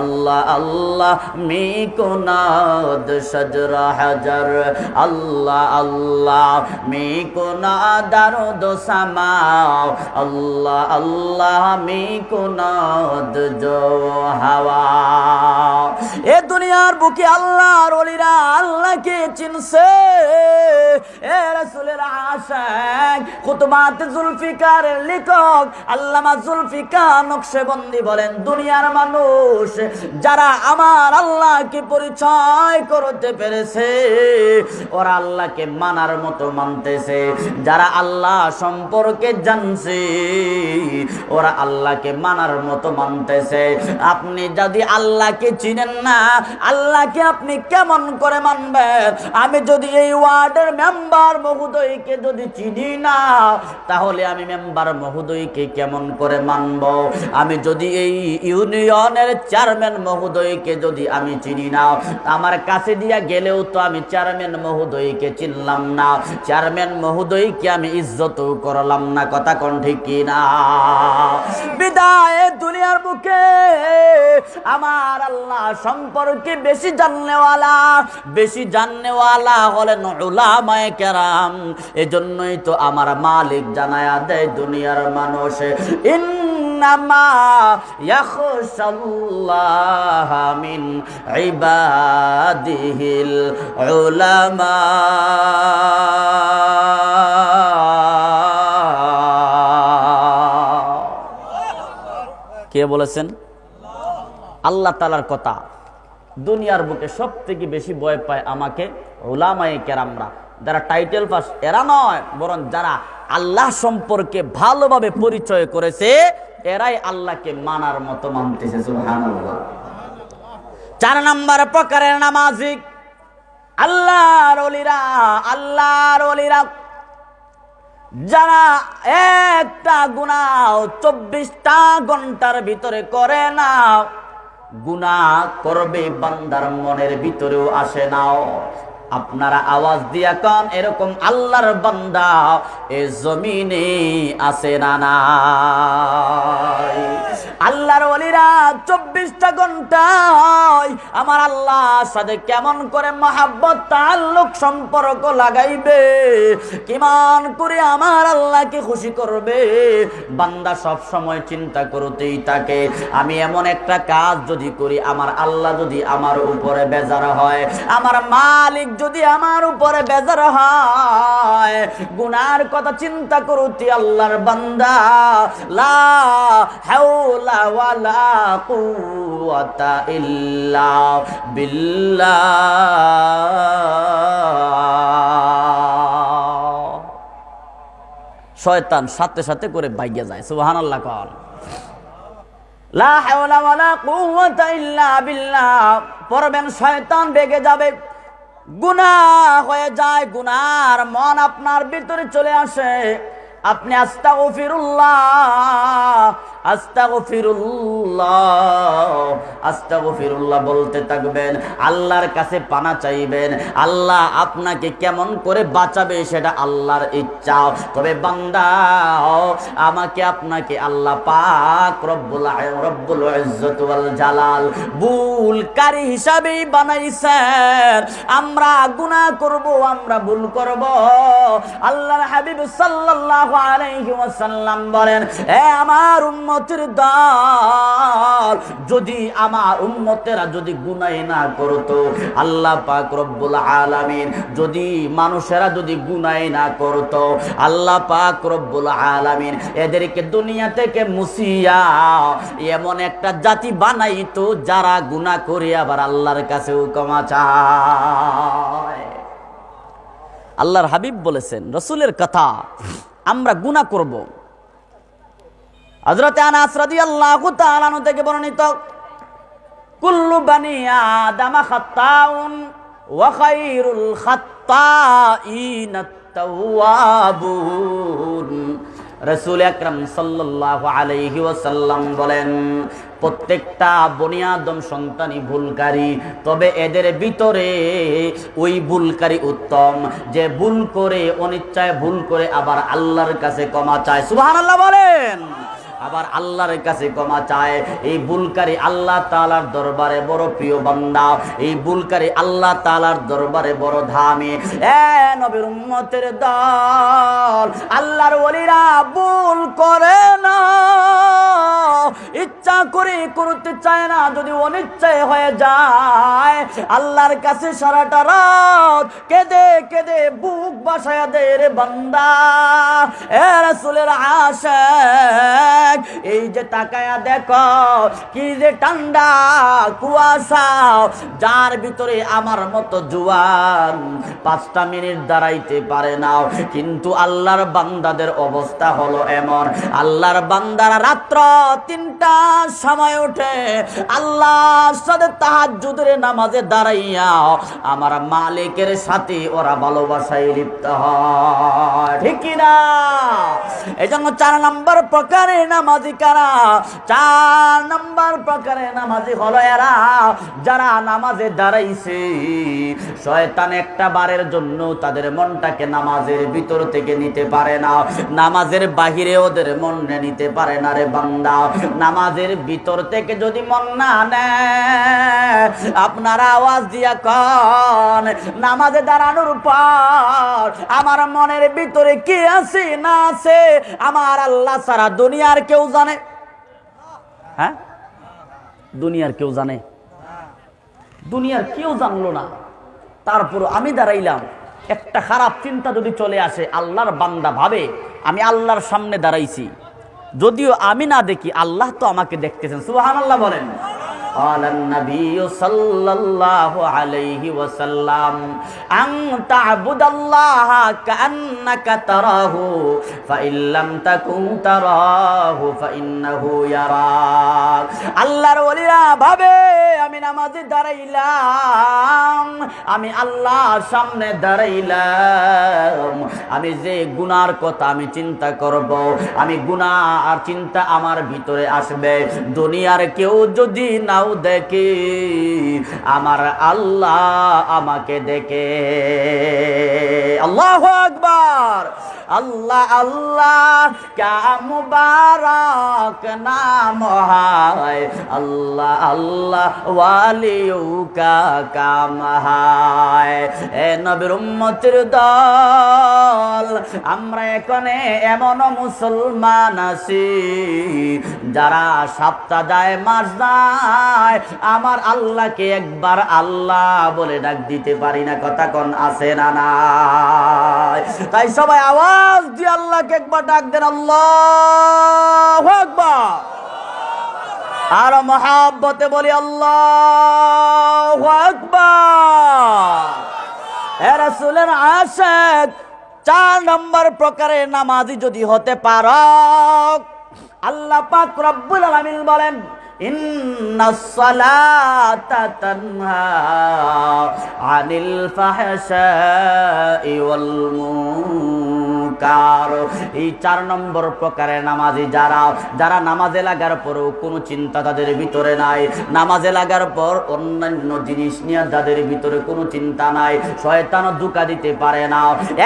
আল্লাহ আল্লাহ মে কোনাদ সজর হাজার। আল্লাহ আল্লাহ কোনাদার আল্লাহ আল্লাহ কোনাদ হাওয়া। এ দুনিয়ার বুকে আল্লাহ ওলিরা আল্লাহকে চিনছে। দুনিয়ার মানুষ যারা আমার আল্লাহকে পরিচয় করতে পেরেছে, ওরা আল্লাহকে মানার মতো মানতেছে। যারা আল্লাহ সম্পর্কে জানছে, ওরা আল্লাহকে মানার মতো মানতেছে। আপনি যদি আল্লাহকে চিনেন না, আল্লাহকে আপনি কেমন করে মানবেন? আমি যদি এই ওয়ার্ডের মেম্বার মহোদয়কে যদি চিনি না, তাহলে আমি মেম্বার মহোদয়কে কেমন করে মানব? আমি যদি এই ইউনিয়নের চেয়ারম্যান মহোদয়কে যদি আমি চিনি না, আমার কাছে দিয়া গেলেও তো আমি চেয়ারম্যান মহোদয়কে চিনলাম না। চেয়ারম্যান মহোদয়কে আমি ইজ্জত করলাম না, কথা কোন ঠিক কিনা বিদায় দুনিয়ার বুকে, আমার আল্লাহ সম্পর্কে বেশি জাননেওয়ালা বেশি জাননেওয়ালা হলেন উলামায়ে কেরাম, এজন্যই তো আমার মালিক জানায়া দেয় দুনিয়ার মানুষ। মিন কে বলেছেন? আল্লাহ তালার কথা। দুনিয়ার বুকে সব থেকে বেশি ভয় পায় আমাকে ওলামায়ে কেরামরা। যারা টাইটেল পাস এরা নয়, বরং যারা আল্লাহ সম্পর্কে ভালোভাবে পরিচয় করেছে, এরাই আল্লাহকে মানার মতো মানতেছে চার নাম্বার প্রকারের নামাজিক আল্লাহর অলিরা আল্লাহর অলিরা যারা একটা গুনাহ চব্বিশটা ঘণ্টার ভিতরে করে না গুনাহ করবে বান্দার মনের ভিতরেও আসে নাও আপনারা আওয়াজ দিয়া কন, এরকম আল্লাহর বান্দা এ জমিনে আসে না নাই আল্লাহর ওলিরা চব্বিশটা ঘন্টায় আমার আল্লাহর সাথে কেমন করে মহাব্বত তাল্লুক সম্পর্ক লাগাইবে? কিমান করে আমার আল্লাহকে খুশি করবে? বান্দা সব সময় চিন্তা করতেই থাকে, আমি এমন একটা কাজ যদি করি, আমার আল্লাহ যদি আমার উপরে বেজার হয়, আমার মালিক যদি আমার উপরে বেজার হয়, গুনার কথা চিন্তা করতি আল্লাহর বান্দা, লা হাওলা শয়তান সাথে সাথে করে বাইয়া যায়, সুবহানাল্লাহ কর বেগে যাবে। গুনাহ হয়ে যায় মন আপনার ভিতরে চলে আসে। আপনি আস্তাগফিরুল্লাহ। আস্তাগফিরুল্লাহ। বলতে থাকবেন, আল্লাহর কাছে পানা চাইবেন, আল্লাহ আপনাকে কেমন করে বাঁচাবে সেটা আল্লাহর ইচ্ছা। তবে বান্দা, আমাকে আপনাকে আল্লাহ পাক রব্বুল রব্বুল জালাল ভুলকারী হিসাবেই বানাইছেন। আমরা গুনাহ করব, আমরা ভুল করব। আল্লাহর হাবিব সাল্লাল্লাহু আলাইহি ওয়াসাল্লাম বলেন, এ আমার উম্মতের দল। যদি আমার উম্মতেরা যদি গুনাহ না করতো, আল্লাহ পাক রব্বুল আলামিন যদি মানুষেরা যদি গুনাহ না করতো, আল্লাহ পাক রব্বুল আলামিন এদেরকে দুনিয়া থেকে মুসিয়া এমন একটা জাতি বানাইতো, যারা গুনাহ করে আবার আল্লাহর কাছেও ক্ষমা চায়। আল্লাহর হাবিব বলেছেন, রসুলের কথা আমরা গুনাহ করব। হযরত আনাস রাদিয়াল্লাহু তাআলা থেকে বর্ণিত, কুল্লু বানি আদম খাত্তাউন ওয়া খায়রুল খাত্তাইন আত-তাওয়াবুন রাসূল আকরাম সাল্লাল্লাহু আলাইহি ওয়াসাল্লাম বলেন, প্রত্যেকটা বনিয়াদম সন্তানই ভুলকারী, তবে এদের ভিতরে ওই ভুলকারী উত্তম। যে ভুল করে, অনিচ্ছায় ভুল করে আবার আল্লাহর কাছে ক্ষমা চায়। সুবহানাল্লাহ বলেন। আবার আল্লাহর কাছে ক্ষমা চায়। এই বুলকারী আল্লাহ তালার দরবারে বড় প্রিয় বান্দা। এই বুলকারী আল্লাহ তালার দরবারে বড় ধামে। এ নবীর উম্মতের দল, আল্লাহর ওলিরা ভুল করে না। ইচ্ছা করে করতে চায় না, যদি অনিচ্ছায় হয়ে যায়। আল্লাহর কাছে সারাটা রাত কেঁদে কেঁদে বুক বাসায় দে রে বান্দা। এ রাসূলের আশাক এই যে তাকায়া দেখো, কি যে ঠান্ডা কুয়াশা। যার ভিতরে আমার মতো জুয়ান পাঁচটা মিনিট দাঁড়াইতে পারে না। কিন্তু আল্লাহর বান্দাদের অবস্থা হলো এমন। আল্লাহর বান্দারা রাত্র তিনটা সময় ওঠে আল্লাহর সাথে তাহাজ্জুদের নামাজে দাঁড়াইয়া আমার মালিকের সাথে ওরা ভালোবাসায় লিপ্ত হয়। ঠিক না এই জন্য চার নম্বর প্রকারে নামাজি কারা? চার নম্বর প্রকারে নামাজি হলো এরা, যারা নামাজে দাঁড়াইছে। শয়তান একটা বারের জন্য তাদের মনটাকে নামাজের ভিতর থেকে নিতে পারে না। নামাজের বাহিরে ওদের মন নিতে পারে না রে বান্দা। নামাজের ভিতর থেকে যদি মন না নেয়, আপনারা আওয়াজ দিয়া কন, নামাজে দাঁড়ানোর পর আমার মনের ভিতরে কি আছে না আছে? আমার আল্লাহ সারা দুনিয়ার কেউ জানে? হ্যাঁ? দুনিয়ার কেউ জানে? দুনিয়ার কেউ জানলো না। তারপর আমি দাঁড়াইলাম। একটা খারাপ চিন্তা যদি চলে আসে, আল্লাহর বান্দা ভাবে, আমি আল্লাহর সামনে দাঁড়াইছি। যদিও আমি না দেখি, আল্লাহ তো আমাকে দেখতেছেন। সুহান আল্লাহ বলেন। قال النبي صلى الله عليه وسلم أن تعبد الله كأنك تراه فإن لم تكن تراه فإنه يراك আল্লাহর ওলিরা ভাবে আমি নামাজে দাঁড়াইলাম আমি আল্লাহর সামনে দাঁড়াইলাম আমি যে গুনার কথা আমি চিন্তা করব আমি গুনাহ আর চিন্তা আমার ভিতরে আসবে দুনিয়ার কেউ যদি নাও দেখি আমার আল্লাহ আমাকে দেখে আল্লাহ আকবার। আল্লাহ আল্লাহ, ক্যা মুবারক নাম হায়। আল্লাহ আল্লাহ ওয়ালিউ কা কাম হায়। এ নবীর উম্মতের দল, আমরা এখানে এমন মুসলমান আছি, যারা সপ্তাহ যায়, মাস যায়, আমার আল্লাহকে একবার আল্লাহ বলে ডাক দিতে পারি না, কথা কোন, আছে না না তাই সবাই আওয়াজ দিয়ে আল্লাহকে একবার ডাক দেন, আল্লাহ একবার আর মহাব্বতে বলি, আল্লাহ আকবার। এ রাসূলের চার নম্বর প্রকারে নামাজি যদি হতে পার, আল্লাহ পাক রব্বুল আলামিন বলেন আনিল ফাহশাই ওয়াল এই চার নম্বর প্রকারের নামাজি যারা যারা নামাজে লাগার পরও কোনো চিন্তা তাদের ভিতরে নাই। নামাজে লাগার পর অন্যান্য জিনিস নিয়ে তাদের ভিতরে কোনো চিন্তা নাই। শয়তানও দুকা দিতে পারে না।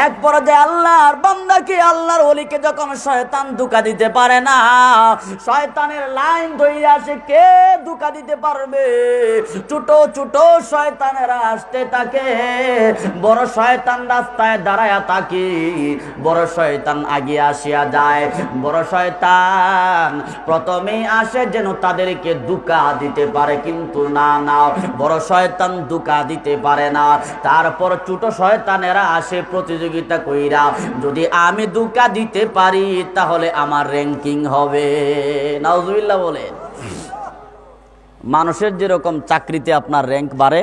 এক পর্যায়ে আল্লাহর বান্দাকে আল্লাহর ওলিকে যখন শয়তান দুকা দিতে পারে না, শয়তানের লাইন ধরে আসে কে দুকা দিতে পারবে? ছোট ছোট শয়তানেরা আসতে থাকে, বড় শয়তান রাস্তায় দাঁড়ায় থাকি, বড় শয়তান আগে আসিয়া যায়। বড় শয়তান প্রথমেই আসে যেন তাদেরকে দুকা দিতে পারে, কিন্তু না না, বড় শয়তান দুকা দিতে পারে না। তারপর ছোট শয়তানেরা আসে প্রতিযোগিতা কইরা, যদি আমি দুকা দিতে পারি, তাহলে আমার র্যাঙ্কিং হবে। নাউজুবিল্লাহ বলেন। মানুষের যেরকম চাকরিতে আপনার র্যাঙ্ক বাড়ে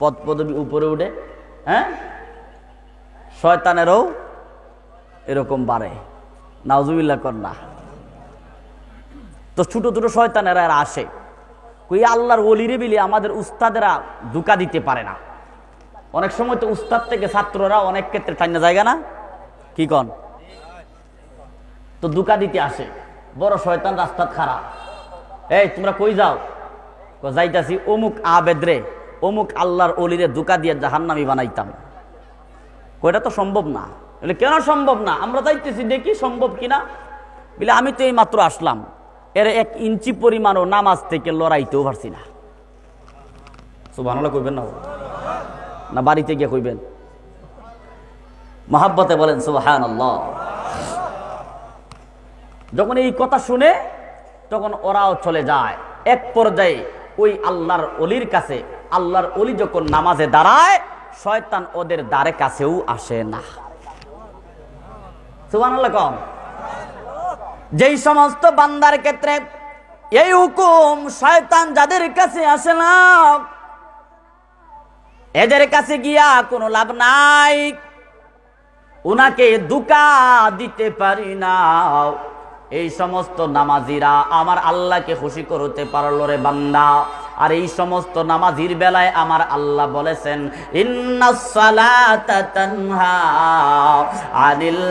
পদ পদবি উপরে উঠে হ্যাঁ? শয়তানেরও এরকম বাড়ে। নাউজুবিল্লাহ কন্যা তো ছোট ছোট শয়তানেরা এরা আসে। কই আল্লাহর ওলিরে বিলি আমাদের উস্তাদেরা দুকা দিতে পারে না। অনেক সময় তো উস্তাদ থেকে ছাত্ররা অনেক ক্ষেত্রে ঠান্ডা জায়গা না। কি কন? তো দুকা দিতে আসে। বড় শয়তান রাস্তা খারাপ এই, তোমরা কই যাও? যাইতাছি অমুক আবেদরে অমুক আল্লাহর অলিরে দুকা দিয়ে জাহান্নামি বানাইতাম। কইটা তো সম্ভব না। বলে কেন সম্ভব না? আমরা যাইতেছি দেখি সম্ভব কিনা? বলে, আমি তো এই মাত্র আসলাম। এর এক ইঞ্চি পরিমাণও নামাজ থেকে লড়াইতেও পারছি না। কইবেন না না, বাড়িতে গিয়ে কইবেন। মহাব্বতে বলেন সুবাহান যখন এই কথা শুনে, তখন ওরাও চলে যায়। এক পর্যায়ে ওই আল্লাহর অলির কাছে, আল্লাহর অলি যখন নামাজে দাঁড়ায়, শয়তান ওদের দ্বারে কাছেও আসে না। যেই সমস্ত বান্দার ক্ষেত্রে এই হুকুম শয়তান যাদের কাছে আসে না, এদের কাছে গিয়া কোনো লাভ নাই। উনাকে দুকা দিতে পারি না। এই সমস্ত নামাজিরা আমার আল্লাহকে খুশি করতে পারল রে বান্দা। আর এই সমস্ত নামাজির বেলায় আমার আল্লাহ বলেছেন আনিল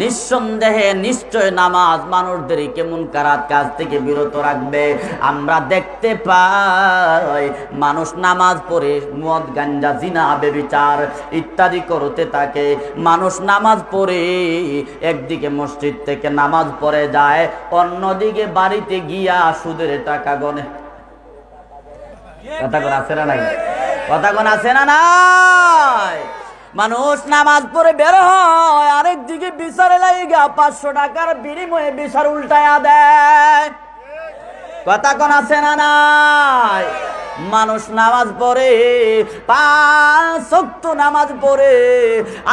নিঃসন্দেহে নিশ্চয় নামাজ মানুষদেরকে মুনকারাত কাজ থেকে বিরত রাখবে। আমরা দেখতে পাই, মানুষ নামাজ পড়ে, মদ, গাঞ্জা, জিনা বেবিচার ইত্যাদি করতে থাকে। মানুষ নামাজ পড়ে, একদিকে মসজিদ থেকে নামাজ পড়ে যায় অন্যদিকে বাড়িতে গিয়া সুদের টাকা গনে। কথা কোন আছে না নাই? কথা কোন আছে না নাই? মানুষ নামাজ পড়ে বের হয়, আরেক দিকে বিচারে লাগা পাঁচশো টাকার বিনিময়ে বিচার উল্টায়া দেয়। কথা কোন আছে না নাই? মানুষ নামাজ পড়ে, পাঁচ শক্ত নামাজ পড়ে,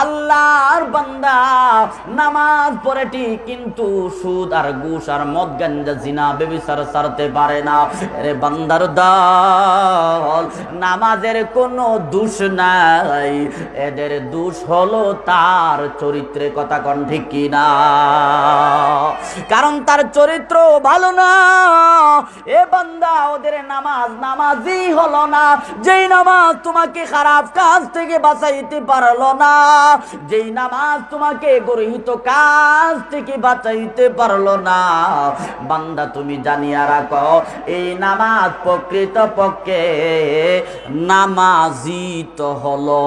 আল্লাহর বান্দা নামাজ পড়ে ঠিক, কিন্তু সুদ আর ঘুষ আর মদ গাঞ্জা জিনা বেবিচার ছাড়তে পারে না। রে বান্দার দল, নামাজের কোনো দোষ নাই। এদের দোষ হলো তার চরিত্রে কথা কন ঠিক কিনা। কারণ তার চরিত্র ভালো না। এ বান্দা ওদের নামাজ নামাজ নামাজই হলো না। যেই নামাজ তোমাকে খারাপ কাজ থেকে বাঁচাইতে পারল না যেই নামাজ তোমাকে গরহিত কাজ থেকে বাঁচাইতে পারল না। বান্দা তুমি জানিয়া রাখো এই নামাজ প্রকৃত পক্ষে নামাজি তো হলো।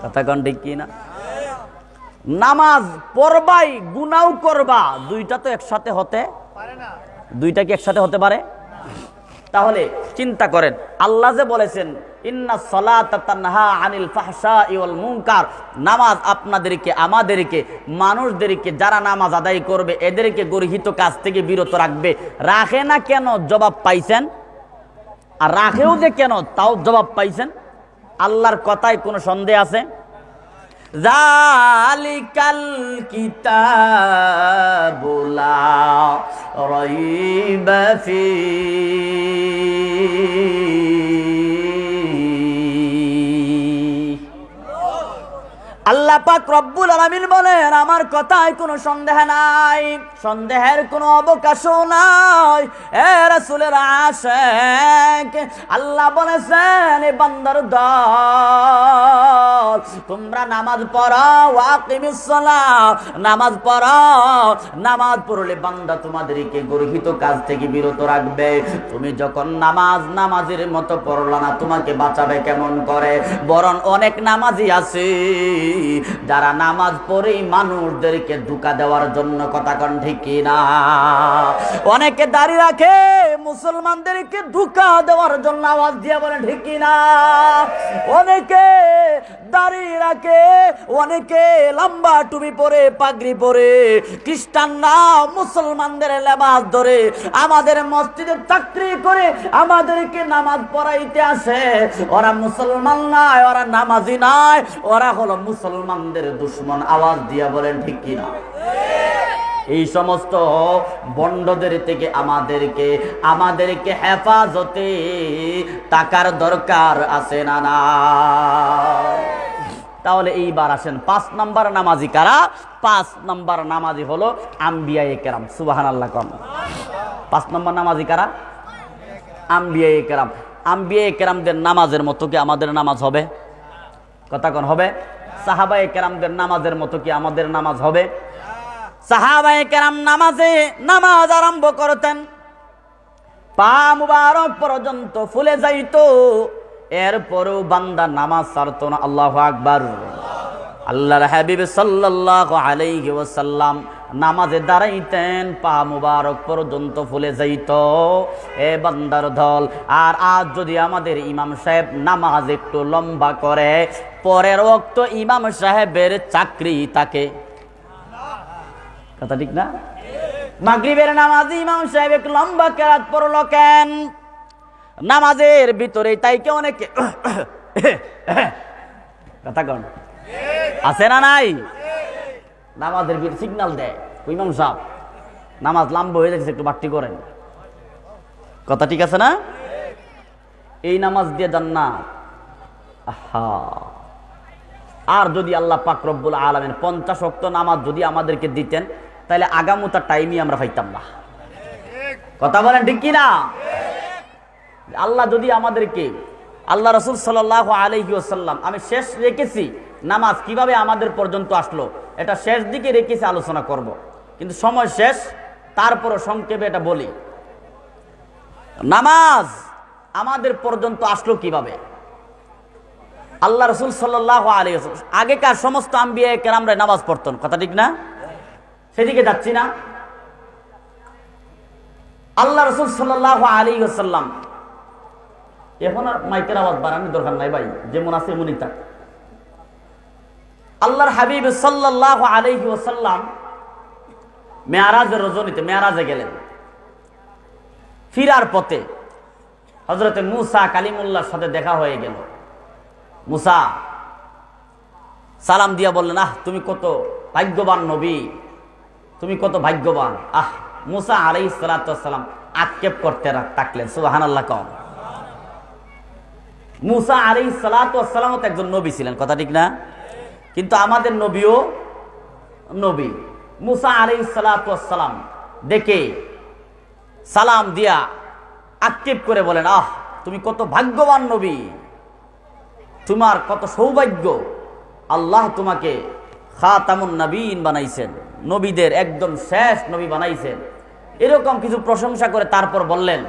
কথা কন ঠিক কি না নামাজ পড়বাই গুনাও করবা দুইটা তো একসাথে হতে দুইটা কি একসাথে হতে পারে? তাহলে চিন্তা করেন, আল্লাহ যে বলেছেন, ইন্না সালাতা তানহা আনিল ফাহশা ইওয়াল মুনকার নামাজ আপনাদেরকে, আমাদেরকে, মানুষদেরকে যারা নামাজ আদায় করবে, এদেরকে গর্হিত কাজ থেকে বিরত রাখবে। রাখে না কেন জবাব পাইছেন? আর রাখেও যে কেন তাও জবাব পাইছেন? আল্লাহর কথায় কোনো সন্দেহ আছে? জালিকাল কিতাবুলা রাইবা ফি আল্লাহ পাক রব্বুল আলামিন বলেন, আমার কথায় কোনো সন্দেহ নাই, সন্দেহের কোনো অবকাশও নাই। এ রাসূলের আশেক, আল্লাহ বলেছেন, এ বান্দার দল, তোমরা নামাজ পড়ো ওয়াকিমিস নামাজ পড়ো নামাজ পড়লে বান্দা তোমাদেরকে গর্হিত কাজ থেকে বিরত রাখবে। তুমি যখন নামাজ নামাজের মতো পড়লা না, তোমাকে বাঁচাবে কেমন করে? বরং অনেক নামাজি আছে। যারা নামাজ পড়েই মানুষদেরকে ধোকা দেওয়ার জন্য কথা কন ঠিক না অনেকে দাঁড়িয়ে রাখে, মুসলমানদেরকে ধোকা দেওয়ার জন্য আওয়াজ দিয়ে বলে ঠিক না অনেকে দাঁড়িয়ে রাখে, অনেকে লম্বা টুপি পরে, পাগড়ি পরে, খ্রিস্টানরা মুসলমানদের লেবাস ধরে আমাদের মসজিদে চাকরি করে আমাদেরকে নামাজ পড়াইতে আসে। ওরা মুসলমান নয়, ওরা নামাজি নয়, ওরা হলো মুসলমানদের দুশ্মন আওয়াজ দিয়া বলেন, ঠিক কিনা? এই সমস্ত বন্ডদের থেকে আমাদেরকে আমাদেরকে হেফাজতে টাকার দরকার আছে না না? তাহলে এইবার আসেন, পাঁচ নাম্বার নামাজি কারা? পাঁচ নাম্বার নামাজি হলো আম্বিয়া কেরাম সুবাহান আল্লাহ কম। পাঁচ নম্বর নামাজি কারা? আম্বিয়া কেরাম। আম্বিয়া কেরামদের নামাজের মতো কি আমাদের নামাজ হবে? কথা কোন, হবে? সাহাবায়ে কেরামদের নামাজের মতো কি আমাদের নামাজ হবে? সাহাবায়ে কেরাম নামাজে নামাজ আরম্ভ করতেন। পা মুবারক পর্যন্ত ফুলে যাইতো। এরপরও বান্দা নামাজ ছাড়ত না। আল্লাহ আকবার। আল্লাহর হাবিব সাল্লাল্লাহু আলাইহি ওয়াসাল্লাম নামাজে দাঁড়াইতেন পা মুবারক পর্যন্ত ফুলে যাইত। এ বান্দার দল, আর আজ যদি আমাদের ইমাম সাহেব নামাজ একটু লম্বা করে, পরের ওক্ত ইমাম সাহেবের চাকরি তাকে। কথা ঠিক না? মাগরিবের নামাজ ইমাম সাহেব একটু লম্বা কেরাত পড়ল কেন? নামাজের ভিতরে তাইকে অনেকে কথা কন। আছে না নাই? নামাজের ভিতরে সিগনাল দেয়। ইমাম সাহেব? নামাজ লম্বা হয়ে যাচ্ছে একটু বাট্টি করেন। কথা ঠিক আছে না? এই নামাজ দিয়ে জান্নাত। আহা। আর যদি আল্লাহ পাক রব্বুল আলমেন পঞ্চাশ অক্ত নামাজ যদি আমাদেরকে দিতেন, তাহলে আগামতার টাইমই আমরা পাইতাম না। কথা বলেন ঠিক কি না আল্লাহ যদি আমাদেরকে, আল্লাহ রসুল সাল্লাহ আলহি আসাল্লাম আমি শেষ রেখেছি, নামাজ কীভাবে আমাদের পর্যন্ত আসলো? এটা শেষ দিকে রেখেছি আলোচনা করব। কিন্তু সময় শেষ, তারপরও সংক্ষেপে এটা বলি। নামাজ আমাদের পর্যন্ত আসলো কীভাবে? আল্লাহ রসুল সাল্লাহ আলী আগেকার সমস্ত আম্বিয়া কেরামরা নামাজ পড়তেন, কথা ঠিক না? সেদিকে যাচ্ছি না। আল্লাহ রসুল সাল্লাহ আলী আসাল্লাম এখন আর মাইকের আওয়াজ বাড়ানোর দরকার নাই ভাই, যেমন আছে এমনই আল্লাহর হাবিব সাল্লাহ আলহি ওসাল্লাম মেয়ারাজের রজনীতে, মেয়ারাজে গেলেন। ফিরার পথে হজরতে মুসা কালিমুল্লাহর সাথে দেখা হয়ে গেল। মুসা সালাম দিয়া বললেন, আহ, তুমি কত ভাগ্যবান নবী, তুমি কত ভাগ্যবান। আহ, মুসা আলাই সালাম আক্ষেপ করতে থাকলেন সুবাহান আল্লাহ কম মুসা আলাই সালাতাম একজন নবী ছিলেন, কথা ঠিক না? কিন্তু আমাদের নবীও নবী। মুসা আলাই সালাতাম দেখে সালাম দিয়া আক্ষেপ করে বলেন, আহ, তুমি কত ভাগ্যবান নবী। তোমার কত সৌভাগ্য। আল্লাহ তোমাকে খাতামুন নবীন বানাইছেন। নবীদের একদম শেষ নবী বানাইছেন। এরকম কিছু প্রশংসা করে তারপর বললেন,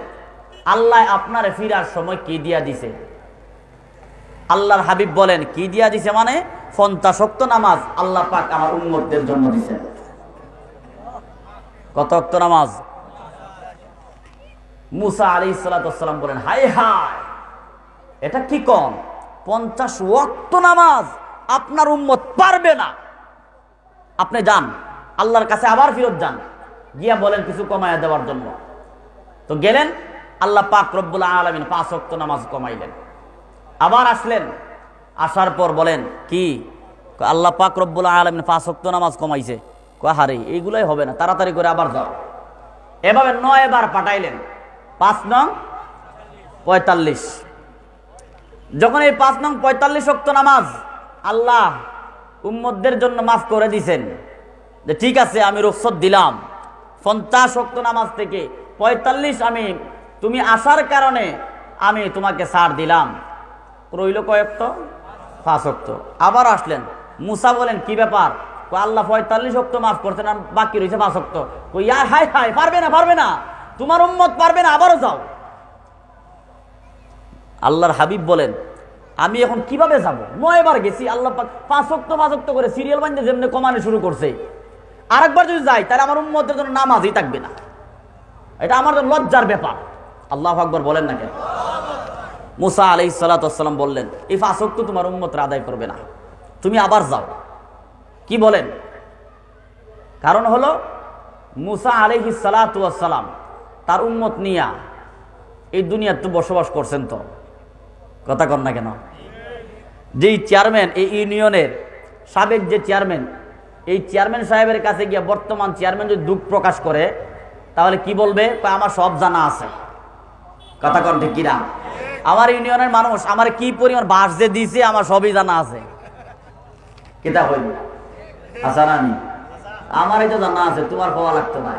আল্লাহ আপনার ফিরার সময় কি দিয়া দিছে? আল্লাহর হাবিব বলেন, কি দিয়া দিছে মানে ফন্তাশক্ত নামাজ আল্লাহ পাক আমার উন্মতদের জন্য দিছে কত অক্ত নামাজ? মুসা আলী সালাম বলেন হাই হাই এটা কি কম? পঞ্চাশ ওয়াক্ত নামাজ আপনার উম্মত পারবে না। আপনি যান, আল্লাহর কাছে আবার ফিরত যান, গিয়া বলেন কিছু কমাইয়া দেওয়ার জন্য। তো গেলেন, আল্লাহ পাক রব্বুল আলমিন পাঁচ ওয়াক্ত নামাজ কমাইলেন। আবার আসলেন আসার পর বলেন, কি? আল্লাহ পাক রব্বুল আলমিন পাঁচ ওয়াক্ত নামাজ কমাইছে। হারে এইগুলাই হবে না, তাড়াতাড়ি করে আবার যাও। এভাবে নয় বার পাঠাইলেন, পাঁচ নং পঁয়তাল্লিশ। যখন এই পাঁচ নং পঁয়তাল্লিশ অক্ত নামাজ আল্লাহ উম্মদদের জন্য মাফ করে দিছেন, যে ঠিক আছে, আমি রুখসত দিলাম। পঞ্চাশ অক্ত নামাজ থেকে পঁয়তাল্লিশ আমি, তুমি আসার কারণে আমি তোমাকে সার দিলাম। রইল কয়েকত পাঁচ আবার আসলেন। মুসা বলেন, কি ব্যাপার? আল্লাহ পঁয়তাল্লিশ অক্ত মাফ করছেন আর বাকি রয়েছে পাঁচ অক্ত ইয়া হাই হাই পারবে না পারবে না। তোমার উম্মত পারবে না, আবারও যাও। আল্লাহর হাবিব বলেন, আমি এখন কীভাবে যাব? নয়বার গেছি। আল্লাহ পাঁচ অক্ত পাঁচ অক্ত করে সিরিয়াল বান্ধে যেমনি কমানো শুরু করছে। আরেকবার যদি যাই, তাহলে আমার উম্মতের জন্য নামাজই থাকবে না। এটা আমার জন্য লজ্জার ব্যাপার। আল্লাহ আকবর বলেন না কেন? মুসা আলাই সালাতাম বললেন, এই পাঁচ অক্ত তোমার উম্মতরা আদায় করবে না। তুমি আবার যাও। কি বলেন? কারণ হলো, মুসা আলহি সালাতাম তার উম্মত নিয়া এই দুনিয়ার তো বসবাস করছেন তো। কথা কর না কেন? যেই চেয়ারম্যান, এই ইউনিয়নের সাবেক যে চেয়ারম্যান, এই চেয়ারম্যান সাহেবের কাছে গিয়ে বর্তমান চেয়ারম্যান যদি দুঃখ প্রকাশ করে, তাহলে কি বলবে? আমার সব জানা আছে। কথা কন ঠিক কিনা? আমার ইউনিয়নের মানুষ আমার কি পরিমাণ বাস যে দিছে, আমার সবই জানা আছে। কেটা হইব আচ্ছা রানি আমার এটা জানা আছে, তোমার হওয়া লাগতো না।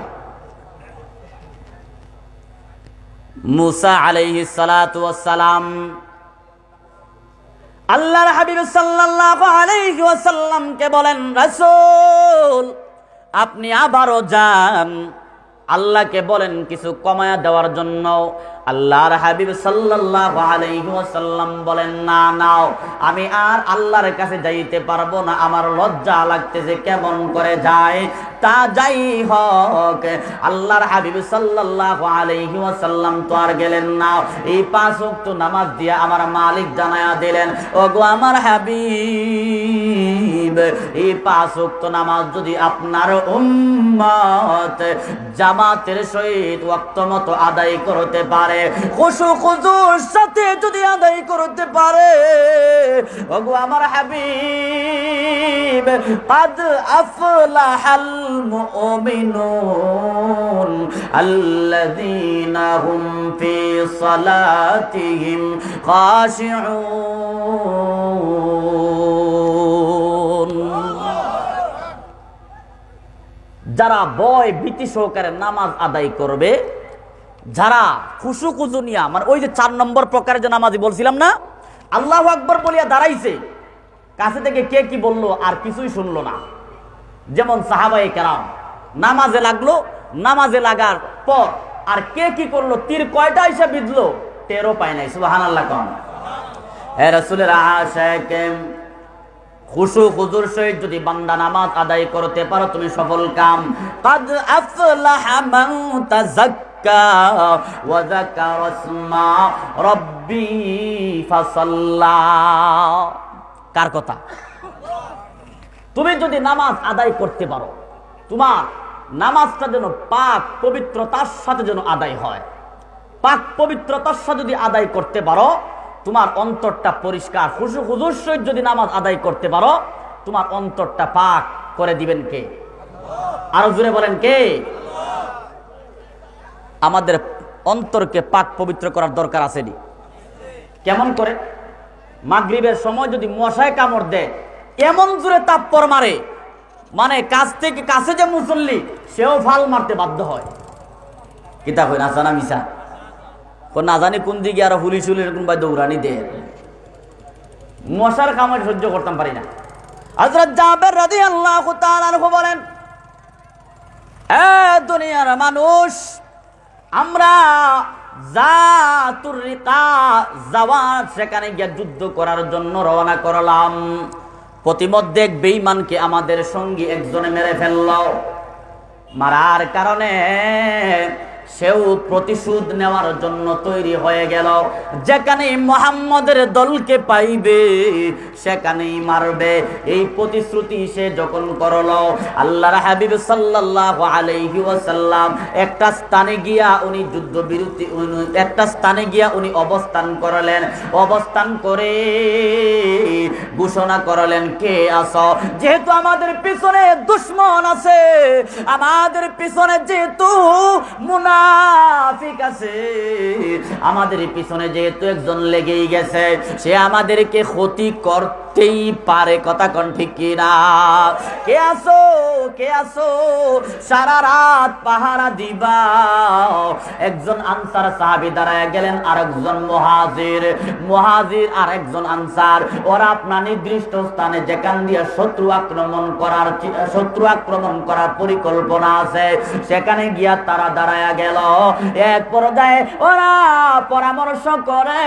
মুসা আলাইহি সালাম আল্লাহর হাবিব সাল্লাল্লাহু আলাইহি বলেন, রাসূল, আপনি আবারও যান। আল্লাহকে বলেন, কিছু কমায়া দেওয়ার জন্য। আল্লাহর হাবিব সাল্লাল্লাহু আলাইহি ওয়াসাল্লাম বলেন, না, নাও, আমি আর আল্লাহর কাছে যাইতে পারব না। আমার লজ্জা লাগতেছে কেমন করে যায়? তা যাই হোক, আল্লাহর হাবিব সাল্লাল্লাহু আলাইহি ওয়াসাল্লাম তো আর গেলেন না। এই পাঁচ ওয়াক্ত নামাজ দিয়ে আমার মালিক জানায়া দিলেন, ওগো আমার হাবিব, এই পাঁচ ওয়াক্ত নামাজ যদি আপনার উম্মত জামাতের সহিত ওয়াক্ত মতো আদায় করতে পারে হয় খুশু খুজুর সাথে যদি আদায় করতে পারে, ওগো আমার হাবিব, কাদ আফলাহাল মুমিনুন আল্লাযীনা হুম ফি সালাতিহিম খাশিউন যারা বয় ভীতি সহকারে নামাজ আদায় করবে যারা খুশু কুজুনিয়া মানে ওই যে চার নম্বর প্রকারের যে নামাজি বলছিলাম না, আল্লাহ আকবর বলিয়া দাঁড়াইছে, কাছে থেকে কে কি বলল আর কিছুই শুনলো না। যেমন সাহাবাই কেরাম, নামাজে লাগল, নামাজে লাগার পর আর কে কি করল, তীর কয়টা হিসাবে বিধলো তেরো পায় নাই সুবাহান আল্লাহ কম সহিত যদি বান্দা নামাজ আদায় করতে পারো, তুমি সফল কাম। কাদ تزكى وذكر اسم ربي فصلى কার কথা তুমি যদি নামাজ আদায় করতে পারো তোমার নামাজটা যেন পাক পবিত্রতার সাথে যেন আদায় হয় পাক পবিত্রতার সাথে যদি আদায় করতে পারো তোমার অন্তরটা পরিষ্কার খুশু খুজুর সহিত যদি নামাজ আদায় করতে পারো তোমার অন্তরটা পাক করে দিবেন কে আরো জুড়ে বলেন কে আমাদের অন্তরকে পাক পবিত্র করার দরকার আসেনি। কেমন করে? মাগরিবের সময় যদি মশায় কামড় দেয়, এমন জোরে তাপ্পর মারে মানে কাছ থেকে কাছে যে মুসল্লি, সেও ফাল মারতে বাধ্য হয়। কিতাব হয় না জানা মিশা না জানি কোন দিকে আরও হুলি উলিশ কোন ভাই দৌড়ানি দে মশার কামড় সহ্য করতাম পারি না। হযরত জাবের তাআলা আনহু বলেন, এ দুনিয়ার মানুষ আমরা জাতুর রিকা যাওয়া সেখানে গিয়ে যুদ্ধ করার জন্য রওনা করলাম। প্রতিমধ্যে এক বেঈমানকে আমাদের সঙ্গী একজনে মেরে ফেলল। মারার কারণে সেও প্রতিশোধ নেওয়ার জন্য তৈরি হয়ে গেল। যেখানে মোহাম্মদের দলকে পাইবে, সেখানেই মারবে। এই প্রতিশ্রুতি সে যখন করল, আল্লাহর হাবিব সাল্লাল্লাহু আলাইহি ওয়াসাল্লাম একটা স্থানে গিয়া উনি যুদ্ধ বিরতি একটা স্থানে গিয়া উনি অবস্থান করলেন। অবস্থান করে ঘোষণা করলেন, কে আছো? যেহেতু আমাদের পিছনে দুশ্মন আছে, আমাদের পিছনে যেহেতু মুনাফিক আছে। আমাদের পিছনে যেহেতু একজন লেগেই গেছে, সে আমাদেরকে ক্ষতি করতেই পারে, কথা কন ঠিক কিনা? কে আসো কে আসো সারা রাত পাহারা দিবা। একজন আনসার সাহাবি দাঁড়ায় গেলেন আর একজন মহাজির। মহাজির আর একজন আনসার। ওরা আপনার নির্দিষ্ট স্থানে যেখান দিয়ে শত্রু আক্রমণ করার শত্রু আক্রমণ করার পরিকল্পনা আছে, সেখানে গিয়া তারা দাঁড়ায় গেল। এক পর্যায়ে ওরা পরামর্শ করে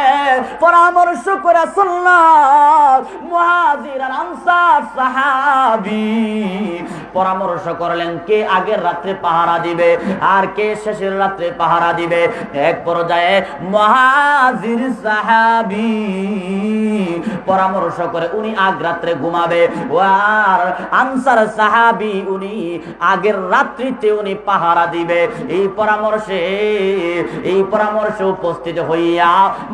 পরামর্শ করে শুনল মহাজির আনসার সাহাবি পরামর্শ করলেন, কে আগের রাত্রে পাহারা দিবে আর কে শেষের রাত্রে পাহারা দিবে? এক পর্যায়ে মহাজির সাহাবি পরামর্শ করে উনি আগ রাত্রে ঘুমাবে। আর আনসার সাহাবি উনি আগের রাত্রিতে উনি পাহারা দিবে। এই পরামর্শে এই পরামর্শে উপস্থিত হইয়া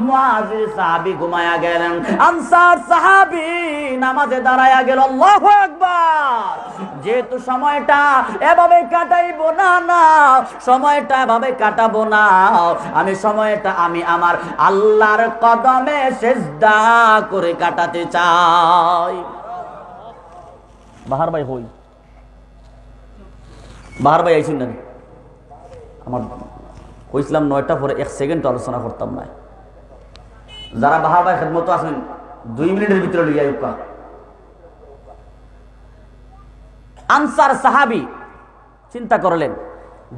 মহাজির সাহাবি ঘুমায়া গেলেন। আনসার সাহাবি নামাজে দাঁড়ায়া গেল, আল্লাহু আকবার। যেহেতু সময়টা এভাবে কাটাইবো না না। সময়টা এভাবে কাটাবো না। আমি সময়টা আমি আমার আল্লাহর কদমে সেজদা করে কাটাতে চাই। বাহার ভাই হই। বাহার ভাই আইসুন না আমার কইছিলাম নয়টা পরে এক সেকেন্ড আলোচনা করতাম না। যারা বাহার ভাই খেদমতো আছেন, দুই মিনিটের ভিতরে লইয়া আনসার সাহাবি চিন্তা করলেন,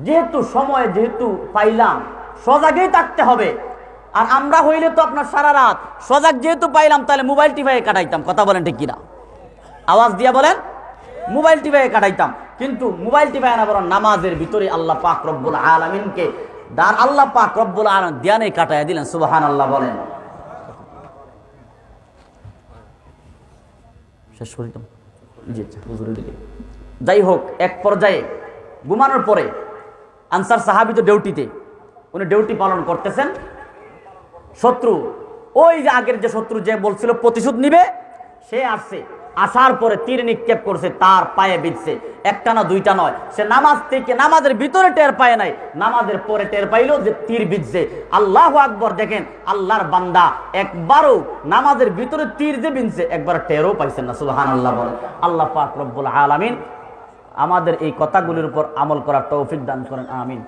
যেহেতু সময় যেহেতু পাইলাম, সজাগেই থাকতে হবে। আর আমরা হইলে তো আপনার সারা রাত সজাগ যেহেতু পাইলাম, তাহলে মোবাইল টিভাই কাটাইতাম। কথা বলেন ঠিক কিনা? আওয়াজ দিয়া বলেন, মোবাইল টিভাই কাটাইতাম। কিন্তু মোবাইল টিভাই না বরং নামাজের ভিতরে আল্লাহ পাক রব্বুল আলমিনকে দার আল্লাহ পাক রব্বুল আলম ধ্যানে কাটাইয়া দিলেন সুবাহান আল্লাহ বলেন। শেষ করি তো? জি আচ্ছা হুজুরের দিকে। যাই হোক এক পর্যায়ে ঘুমানোর পরে আনসার সাহাবি তো ডিউটিতে, উনি ডিউটি পালন করতেছেন। শত্রু, ওই যে আগের যে শত্রু যে বলছিল প্রতিশোধ নিবে, সে আসছে। আসার পরে তীর নিক্ষেপ করছে, তার পায়ে বিঁধছে। একটা না দুইটা নয়। সে নামাজ থেকে নামাজের ভিতরে টের পায় নাই। নামাজের পরে টের পাইলো যে তীর বিঁধছে। আল্লাহ আকবর, দেখেন আল্লাহর বান্দা একবারও নামাজের ভিতরে তীর যে বিঁধছে, একবার টেরও পাইছেন না সুবাহান আল্লাহ বলে। আল্লাহ পাক রব্বুল আলামিন আমাদের এই কথাগুলির উপর আমল করার তৌফিক দান করেন আমিন।